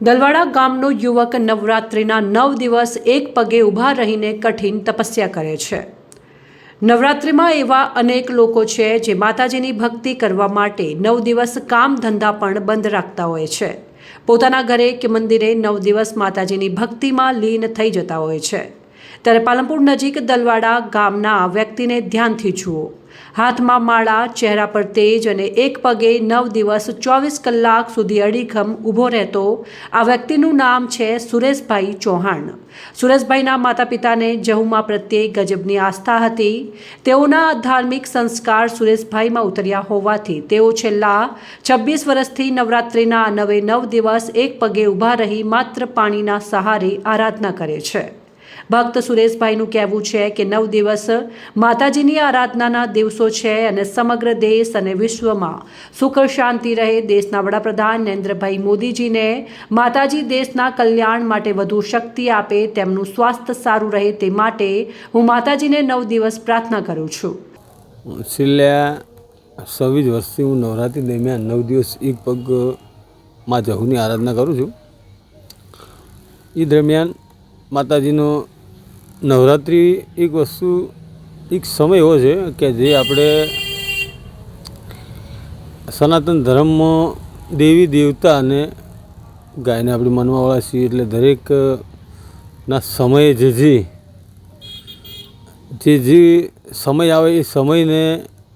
દલવાડા ગામનો યુવક નવરાત્રિના નવ દિવસ એક પગે ઊભા રહીને કઠિન તપસ્યા કરે છે. નવરાત્રિમાં એવા અનેક લોકો છે જે માતાજીની ભક્તિ કરવા માટે નવ દિવસ કામ ધંધા પણ બંધ રાખતા હોય છે. પોતાના ઘરે કે મંદિરે નવ દિવસ માતાજીની ભક્તિમાં લીન થઈ જતા હોય છે. ત્યારે પાલનપુર નજીક દલવાડા ગામના વ્યક્તિને ધ્યાનથી જુઓ. હાથમાં માળા, ચહેરા પર તેજ અને એક પગે નવ દિવસ ચોવીસ કલાક સુધી અડીખમ ઊભો રહેતો આ વ્યક્તિનું નામ છે સુરેશભાઈ ચૌહાણ. સુરેશભાઈના માતા પિતાને જહુમા પ્રત્યે ગજબની આસ્થા હતી. તેઓના ધાર્મિક સંસ્કાર સુરેશભાઈમાં ઉતર્યા હોવાથી તેઓ છેલ્લા છવ્વીસ વર્ષથી નવરાત્રિના નવે નવ દિવસ એક પગે ઊભા રહી માત્ર પાણીના સહારે આરાધના કરે છે. ભક્ત સુરેશભાઈનું કહેવું છે કે નવ દિવસ માતાજીની આરાધનાના દિવસો છે અને સમગ્ર દેશ અને વિશ્વમાં સુખ શાંતિ રહે. દેશના વડાપ્રધાન નરેન્દ્રભાઈ મોદીજીને માતાજી દેશના કલ્યાણ માટે વધુ શક્તિ આપે, તેમનું સ્વાસ્થ્ય સારું રહે તે માટે હું માતાજીને નવ દિવસ પ્રાર્થના કરું છું. છેલ્લા છવ્વીસ વર્ષથી હું નવરાત્રિ દરમિયાન નવ દિવસ એક પગમાં જહુની આરાધના કરું છું. એ દરમિયાન માતાજીનો નવરાત્રિ એક વસ્તુ, એક સમય એવો છે કે જે આપણે સનાતન ધર્મમાં દેવી, દેવતા અને ગાયને આપણે માનવાવાળા છીએ. એટલે દરેક ના સમયે જે જે જે જે સમય આવે એ સમયને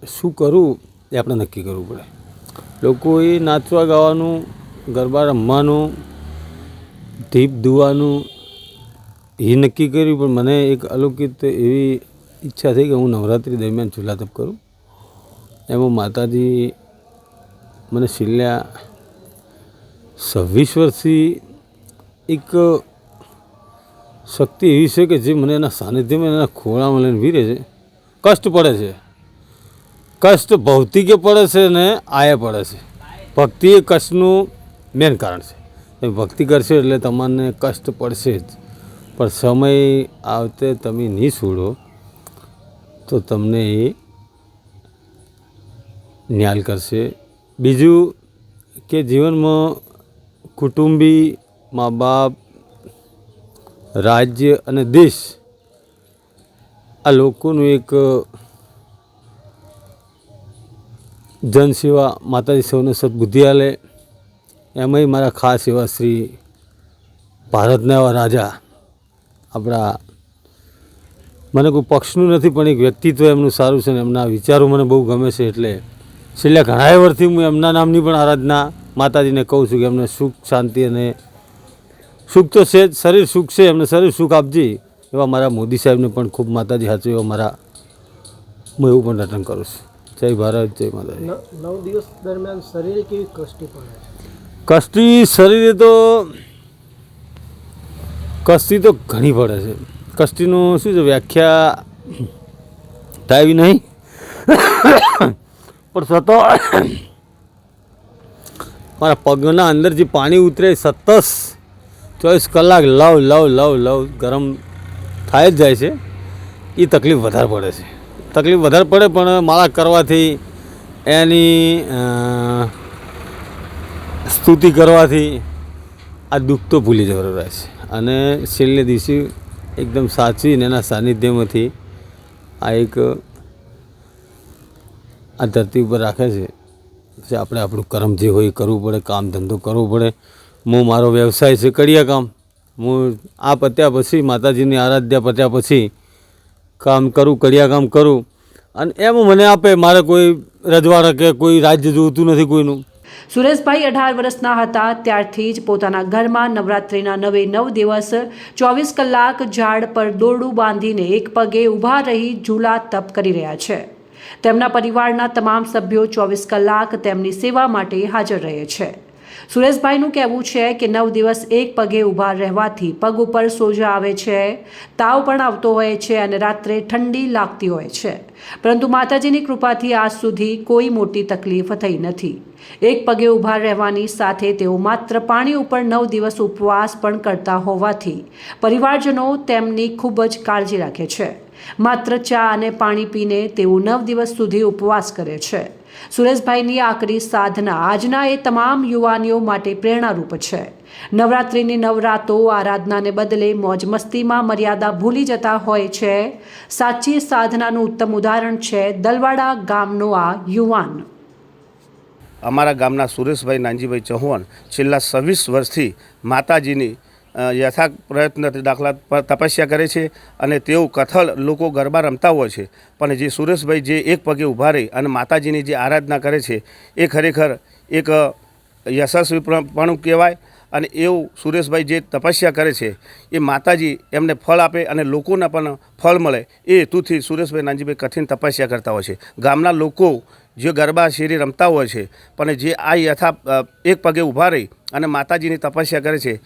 શું કરવું એ આપણે નક્કી કરવું પડે. લોકોએ નાચવા ગાવાનું, ગરબા રમવાનું, દીપ ધોવાનું એ નક્કી કર્યું, પણ મને એક અલૌકિક એવી ઈચ્છા થઈ કે હું નવરાત્રિ દરમિયાન ચૂલા તપ કરું. એમાં માતાજી મને છેલ્લા છવ્વીસ વર્ષથી એક શક્તિ એવી છે કે જે મને એના સાનિધ્યમાં એના ખોળામાં લઈને વીરે છે. કષ્ટ પડે છે. કષ્ટ ભૌતિકે પડે છે ને આયા પડે છે. ભક્તિ એ કષ્ટનું મેન કારણ છે. ભક્તિ કરશે એટલે તમને કષ્ટ પડશે જ. પણ સમય આવતે તમે નહીં છોડો તો તમને એ ન્યાલ કરશે. બીજું કે જીવનમાં કુટુંબી, મા બાપ, રાજ્ય અને દેશ, આ લોકોનું એક જનસેવા માતાજી સૌને સદબુદ્ધિ આલે. એમાંય મારા ખાસ એવા શ્રી ભારતના એવા રાજા આપણા મને કોઈ પક્ષનું નથી પણ એક વ્યક્તિત્વ એમનું સારું છે ને એમના વિચારો મને બહુ ગમે છે એટલે છેલ્લા ઘણા વર્ષથી હું એમના નામની પણ આરાધના માતાજીને કહું છું કે એમને સુખ શાંતિ અને સુખ તો છે જ શરીર સુખ છે એમને શરીર સુખ આપજે એવા મારા મોદી સાહેબને પણ ખૂબ માતાજી સાચું એવા મારા હું એવું પણ રટન કરું છું. જય ભારત જય માતાજી. નવ દિવસ દરમિયાન શરીરે કેવી કષ્ટી પડે કષ્ટી શરીરે તો કષ્ટી તો ઘણી પડે છે. કષ્ટીનું શું છે, વ્યાખ્યા થાય નહીં. પણ છતાં મારા પગના અંદર જે પાણી ઉતરે સતસ ચોવીસ કલાક લવ લવ લવ લવ ગરમ થાય જ જાય છે. એ તકલીફ વધારે પડે છે. તકલીફ વધારે પડે પણ માળા કરવાથી, એની સ્તુતિ કરવાથી આ દુઃખ તો ભૂલી જવાનું રહે છે. અને છેલ્લે દિવસે એકદમ સાચવીને એના સાનિધ્યમાંથી આ એક, આ ધરતી ઉપર રાખે છે. પછી આપણે આપણું કર્મ જે હોય એ કરવું પડે, કામ ધંધો કરવો પડે. હું મારો વ્યવસાય છે કડિયા કામ હું આ પત્યા પછી, માતાજીની આરાધ્યા પત્યા પછી કામ કરું કડિયા કામ કરું. અને એમ મને આપે, મારે કોઈ રજવાડા કે કોઈ રાજ્ય જોતું નથી કોઈનું. સુરેશભાઈ અઢાર વર્ષના હતા, ત્યારથી જ પોતાના ઘરમાં નવરાત્રિના નવે નવ દિવસ ચોવીસ કલાક ઝાડ પર દોરડું બાંધીને એક પગે ઊભા રહી ઝૂલા તપ કરી રહ્યા છે. તેમના પરિવારના તમામ સભ્યો ચોવીસ કલાક તેમની સેવા માટે હાજર રહે છે. સુરેશભાઈનું કહેવું છે કે નવ દિવસ એક પગે ઊભા રહેવાથી પગ ઉપર સોજા આવે છે, તાવ પણ આવતો હોય છે અને રાત્રે ઠંડી લાગતી હોય છે. પરંતુ માતાજીની કૃપાથી આજ સુધી કોઈ મોટી તકલીફ થઈ નથી. એક પગે ઊભા રહેવાની સાથે તેઓ માત્ર પાણી ઉપર નવ દિવસ ઉપવાસ પણ કરતા હોવાથી પરિવારજનો તેમની ખૂબ જ કાળજી રાખે છે. માત્ર ચા અને પાણી પીને તેઓ નવ દિવસ સુધી ઉપવાસ કરે છે. સુરેશભાઈની આકરી સાધના આજના એ તમામ યુવાનીઓ માટે પ્રેરણારૂપ છે. નવરાત્રિની નવરાતો આરાધનાને બદલે મોજ મસ્તીમાં મર્યાદા ભૂલી જતા હોય છે. સાચી સાધનાનું ઉત્તમ ઉદાહરણ છે દલવાડા ગામનો આ યુવાન. અમારા ગામના સુરેશભાઈ નાનજીભાઈ ચૌહાણ છેલ્લા છવ્વીસ વર્ષથી માતાજીની યથાર્થ પ્રયત્નથી દાખલા તપસ્યા કરે છે અને તેઓ કથળ લોકો ગરબા રમતા હોય છે. પણ જે સુરેશભાઈ જે એક પગે ઊભા રહી અને માતાજીની જે આરાધના કરે છે, એ ખરેખર એક યશસ્વી પણ કહેવાય અને એવું સુરેશભાઈ જે તપસ્યા કરે છે, એ માતાજી એમને ફળ આપે અને લોકોને પણ ફળ મળે એ હેતુથી સુરેશભાઈ નાનજીભાઈ કઠિન તપસ્યા કરતા હોય છે. ગામના લોકો જે ગરબા શેરી રમતા હોય છે, પણ જે આ યથા એક પગે ઊભા રહી અને માતાજીની તપસ્યા કરે છે.